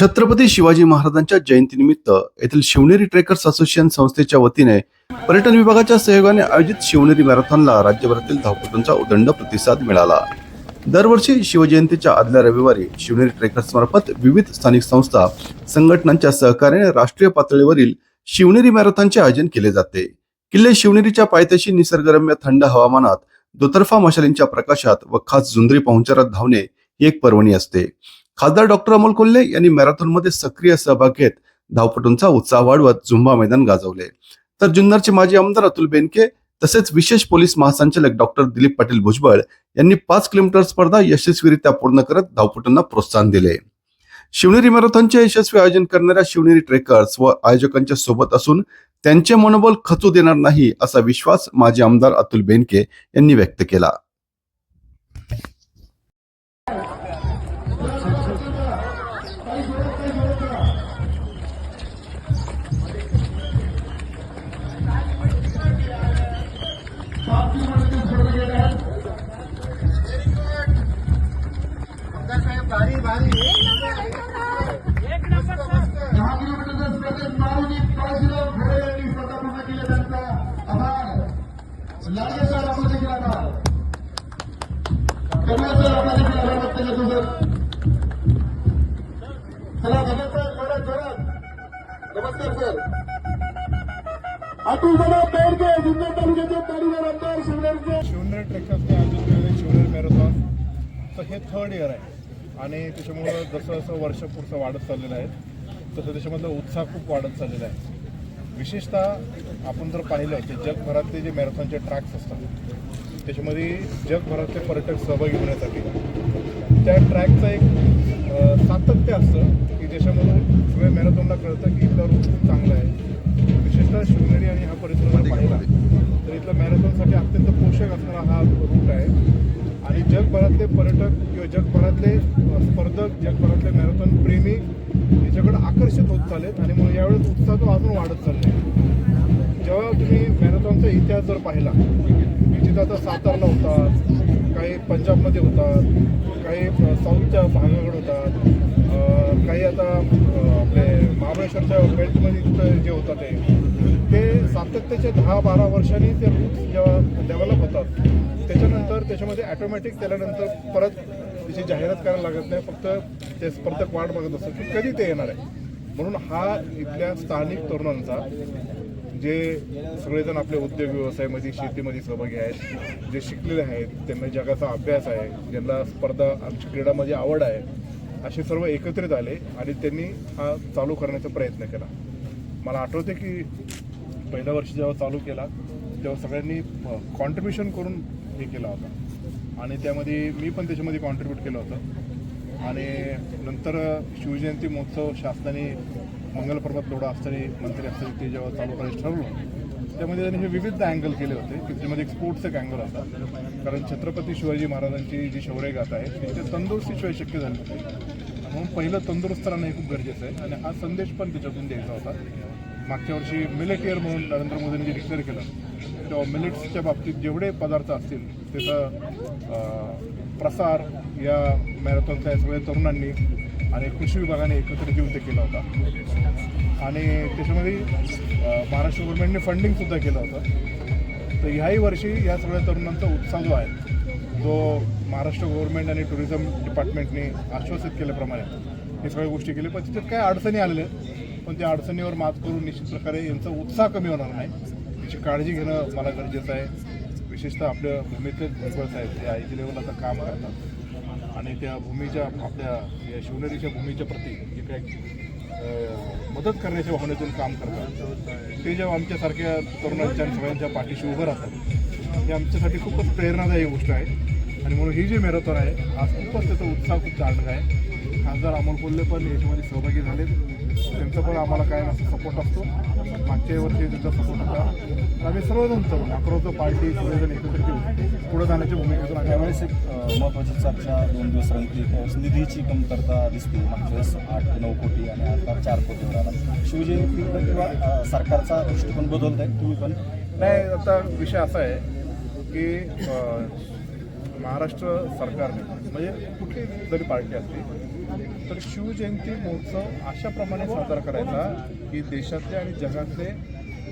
छत्रपती शिवाजी महाराजांच्या जयंतीनिमित्त येथील शिवनेरी ट्रेकर्स असोसिएशन संस्थेच्या वतीने पर्यटन विभागाच्या सहयोगाने आयोजित शिवनेरी मॅरेथॉनला राज्यभरातील धावपटूंचा उदंड प्रतिसाद मिळाला. दरवर्षी शिवजयंतीच्या आदल्या रविवारी शिवनेरी ट्रेकर्स मार्फत विविध स्थानिक संस्था संघटनांच्या सहकार्याने राष्ट्रीय पातळीवरील शिवनेरी मॅरेथॉनचे आयोजन केले जाते. किल्ले शिवनेरीच्या पायथ्याशी निसर्गरम्य थंड हवामानात दुतर्फा मशालींच्या प्रकाशात व खास झुंजरी पाहुणचारात धावणे ही एक पर्वणी असते. खासदार डॉक्टर अमोल कोल्हे यांनी मॅरेथॉनमध्ये सक्रिय सहभाग घेत धावपटूंचा उत्साह वाढवत झुंबा मैदान गाजवले. तर जुन्नरचे माजी आमदार अतुल बेनके तसेच विशेष पोलीस महासंचालक डॉक्टर दिलीप पाटील भुजबळ यांनी पाच किलोमीटर स्पर्धा यशस्वीरित्या पूर्ण करत धावपटूंना प्रोत्साहन दिले. शिवनेरी मॅरेथॉनचे यशस्वी आयोजन करणाऱ्या शिवनेरी ट्रेकर्स व आयोजकांच्या सोबत असून त्यांचे मनोबल खचू देणार नाही असा विश्वास माजी आमदार अतुल बेनके यांनी व्यक्त केला. सर। आपला देखील आभार कमला सर देखील आभार व्यक्त करतो चला धन्यवाद सर जोरात जोरात नमस्कार सर। अतुल दादा पेरके जुन्नर तालुक्याचे तालुका आमदार शिवनेरचे शिवनेर ट्रेकर्सने आयोजित केलेले शिवनेर मॅरेथॉन। तर हे थर्ड इयर आहे आणि त्याच्यामुळं जसं जसं वर्ष पुढचं वाढत चाललेलं आहे तसं त्याच्यामधला उत्साह खूप वाढत चाललेला आहे. विशेषतः आपण जर पाहिलं तर जगभरातले जे मॅरेथॉनचे ट्रॅक्स असतात त्याच्यामध्ये जगभरातले पर्यटक सहभागी होण्यासाठी त्या ट्रॅकचं एक सातत्य असतं की ज्याच्यामधून सगळ्या मॅरेथॉनला कळतं की इथला रूट खूप चांगला आहे. विशेषतः शिवनेरी आणि हा परिसर पाहिला तर इथला मॅरेथॉनसाठी अत्यंत पोषक असणारा हा रूट आहे. जगभरातले पर्यटक किंवा जगभरातले स्पर्धक जगभरातले मॅरेथॉन प्रेमी याच्याकडे आकर्षित होत चालेत आणि मग यावेळेस उत्साह तो अजून वाढत चाललाय. जेव्हा तुम्ही मॅरेथॉनचा इतिहास जर पाहिला की जिथं आता सातारला होतात काही पंजाबमध्ये होतात काही साऊथच्या भागाकडे होतात काही आता आपले महाबळेश्वरच्या बेल्टमध्ये तिथं जे होतात ते ते सातत्याचे दहा बारा वर्षांनी ते रूट्स जेव्हा डेव्हलप होतात त्याच्यानंतर त्याच्यामध्ये ॲटोमॅटिक त्याच्यानंतर परत त्याची जाहिरात करायला लागत नाही फक्त ते स्पर्धक वाट बघत असतात की कधी ते येणार आहे. म्हणून हा इथल्या स्थानिक तरुणांचा जे सगळेजण आपले उद्योग व्यवसायामध्ये शेतीमध्ये सहभागी आहेत जे शिकलेले आहेत त्यांना जगाचा अभ्यास आहे ज्यांना स्पर्धा आमची क्रीडामध्ये आवड आहे असे सर्व एकत्रित आले आणि त्यांनी हा चालू करण्याचा प्रयत्न केला. मला आठवते की पहिल्या वर्षी जेव्हा चालू केला तेव्हा सगळ्यांनी कॉन्ट्रीब्युशन करून हे केला होता. आणि त्यामध्ये मी पण त्याच्यामध्ये कॉन्ट्रीब्यूट केलं होतं. आणि नंतर शिवजयंती महोत्सव शासनाने मंगलपर्वत लोढा असताना मंत्री असताना ते जेव्हा चालू करायचं ठरवलं त्यामध्ये त्यांनी हे विविध अँगल केले होते की त्याच्यामध्ये एक स्पोर्ट्स एक अँगल होता. कारण छत्रपती शिवाजी महाराजांची जी शौर्यगाथा आहे ते तंदुरुस्तीशिवाय शक्य झाली होती म्हणून पहिलं तंदुरुस्त राहणं हे खूप गरजेचं आहे. आणि हा संदेश पण त्याच्यातून द्यायचा होता. मागच्या वर्षी मिलेट इयर म्हणून नरेंद्र मोदींनी जे डिक्लेअर केलं. तेव्हा मिलेट्सच्या बाबतीत जेवढे पदार्थ असतील त्याचा प्रसार या मॅरेथॉनच्या सगळ्या तरुणांनी आणि कृषी विभागाने एकत्रित येऊन ते केला होता. आणि त्याच्यामध्ये महाराष्ट्र गव्हर्नमेंटने फंडिंगसुद्धा केलं होतं. तर ह्याही वर्षी या सगळ्या तरुणांचा उत्साह जो आहे जो महाराष्ट्र गव्हर्नमेंट आणि टुरिझम डिपार्टमेंटने आश्वासित केल्याप्रमाणे हे सगळ्या गोष्टी केल्या. पण तिथे काय अडचणी आलेल्या आहेत? पण त्या अडचणीवर मात करून निश्चित प्रकारे यांचा उत्साह कमी होणार नाही. याची काळजी घेणं मला गरजेचं आहे. विशेषतः आपल्या भूमीतले भुजबळ साहेब ते आय जी आता काम करतात. आणि त्या भूमीच्या आपल्या या शिवनेरीच्या भूमीच्या प्रती जे काही मदत करण्याच्या भावनेतून काम करतात. ते जेव्हा आमच्यासारख्या तरुणांच्या आणि सगळ्यांच्या पाठीशी उभं राहतात हे आमच्यासाठी खूपच प्रेरणादायी गोष्ट आहे. आणि म्हणून ही जी मॅरेथॉन आहे आज खूपच त्याचा उत्साह खूप चालणार आहे. खासदार अमोल कोल्हे पण याच्यामध्ये सहभागी झाले त्यांचा पण आम्हाला काय नसतं सपोर्ट असतो. मागच्या वर्षी त्यांचा सपोर्ट होता. तर आम्ही सर्वजण तरुण अकरावचं पार्टी सगळेजण एकत्रित येऊन पुढे जाण्याच्या भूमिकेतून आम्ही त्यावेळेस एक महत्त्वाची चर्चा दोन दिवस रंगली. त्यावेळेस निधीची कमतरता दिसते. मागच्या वेळेस आठ ते नऊ कोटी आणि आता चार कोटीवर आला शिवजयंतीकडे किंवा सरकारचा दृष्टिकोन बदलत आहे तुम्ही पण? नाही आता विषय असा आहे की महाराष्ट्र सरकारने म्हणजे कुठली जरी पार्टी असली तर शिवजयंती महोत्सव अशा प्रमाणे साजरा करायचा की देशातले आणि जगातले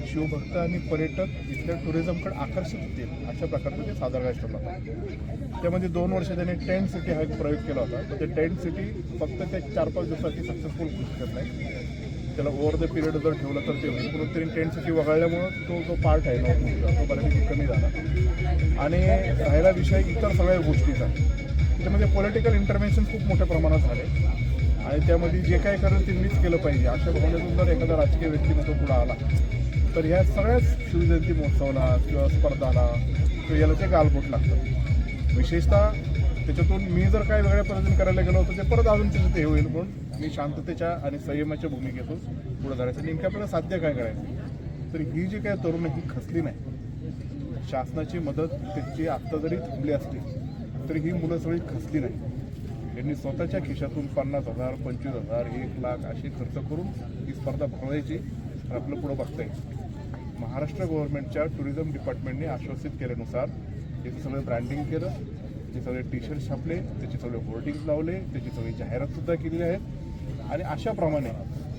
शिवभक्त आणि पर्यटक इथल्या टुरिझमकडे आकर्षित होतील अशा प्रकारचं ते साजरा करायचं ठरलं होतं. त्यामध्ये दोन वर्ष त्यांनी टेंट सिटी हा एक प्रयोग केला होता. तर ते टेंट सिटी फक्त ते चार पाच दिवसाची सक्सेसफुल होऊ शकत नाही. त्याला ओव्हर द पिरियड जर ठेवलं तर ते होईल. कृत्रिम त्यांनी वगळल्यामुळं तो जो पार्ट आहे नोटबुकचा तो बऱ्यापैकी कमी झाला. आणि राहिला विषय इतर सगळ्या गोष्टीचा त्याच्यामध्ये पॉलिटिकल इंटरव्हेन्शन खूप मोठ्या प्रमाणात झाले. आणि त्यामध्ये जे काय करेल ते मीच केलं पाहिजे. अशा भावनेतून जर एखादा राजकीय व्यक्तिमत्व पुढे आला तर ह्या सगळ्याच शिवजयंती महोत्सवाला किंवा स्पर्धाला किंवा याला ते गालबोट लागतं विशेषतः त्याच्यातून मी जर काय वेगळ्या पद्धतीने करायला गेलो तर ते परत अजून तिथे ते होईल म्हणून मी शांततेच्या आणि संयमाच्या भूमिकेतून पुढे जाण्याचं नेमकं आपल्याला साध्य काय करायचं? तर ही जी काय तरुण आहे ही खचली नाही. शासनाची मदत त्याची आत्ता जरी थांबली असली तरी ही मुलं सगळी खचली नाही. यांनी स्वतःच्या खिशातून पन्नास हजार पंचवीस हजार एक लाख असे खर्च करून ही स्पर्धा भरवायची तर आपलं पुढं बघता येईल. महाराष्ट्र गव्हर्नमेंटच्या टुरिझम डिपार्टमेंटने आश्वासित केल्यानुसार त्याचं सगळं ब्रँडिंग केलं त्याचे सगळे टी शर्ट छापले त्याचे सगळे होर्डिंग्स लावले त्याची सगळी जाहिरातसुद्धा केलेली आहेत आणि अशाप्रमाणे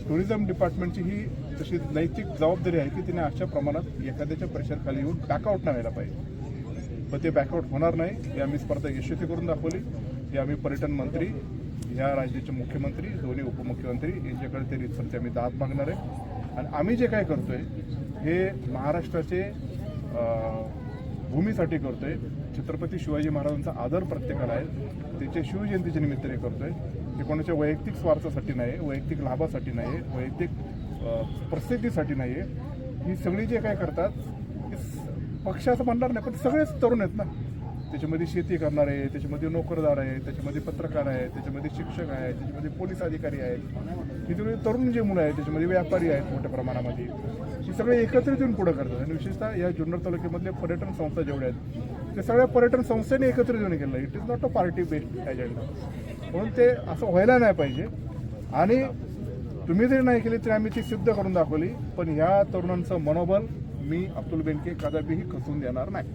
टुरिझम डिपार्टमेंटची ही तशी नैतिक जबाबदारी आहे की तिने अशा प्रमाणात एखाद्याच्या प्रेशरखाली येऊन बॅकआउट नाही व्हायला पाहिजे. पण ते बॅकआउट होणार नाही हे आम्ही स्पर्धा यशस्वी करून दाखवली. हे आम्ही पर्यटन मंत्री ह्या राज्याचे मुख्यमंत्री दोन्ही उपमुख्यमंत्री यांच्याकडे ते रितसरचे आम्ही दाद मागणार आहे. आणि आम्ही जे काय करतो आहे हे महाराष्ट्राचे भूमीसाठी करतो आहे छत्रपती शिवाजी महाराजांचा आदर प्रत्येकाला आहे. त्याच्या शिवजयंतीच्या निमित्ताने आहे हे कोणाच्या वैयक्तिक स्वार्थासाठी नाही वैयक्तिक लाभासाठी नाही वैयक्तिक प्रसिद्धीसाठी नाही ही सगळी जे काय करतात पक्षाचं पक्ष असं म्हणणार नाही पण सगळेच तरुण आहेत ना. त्याच्यामध्ये शेती करणारे त्याच्यामध्ये नोकरदार आहे त्याच्यामध्ये पत्रकार आहे त्याच्यामध्ये शिक्षक आहे त्याच्यामध्ये पोलीस अधिकारी आहेत. ही सगळी तरुण जे मुलं आहेत त्याच्यामध्ये व्यापारी आहेत मोठ्या प्रमाणामध्ये. ही सगळे एकत्रित येऊन पुढं करतात. आणि विशेषतः या जुन्नर तालुक्यामधले पर्यटन संस्था जेवढ्या आहेत ते सगळ्या पर्यटन संस्थेने एकत्रित येऊन केलं it is not a party based agenda म्हणून ते असं व्हायला नाही पाहिजे. आणि तुम्ही जरी नाही केली तरी आम्ही ती सिद्ध करून दाखवली पण ह्या तरुणांचं मनोबल मी अब्दुल बेनके कदापिही खचून देणार नाही.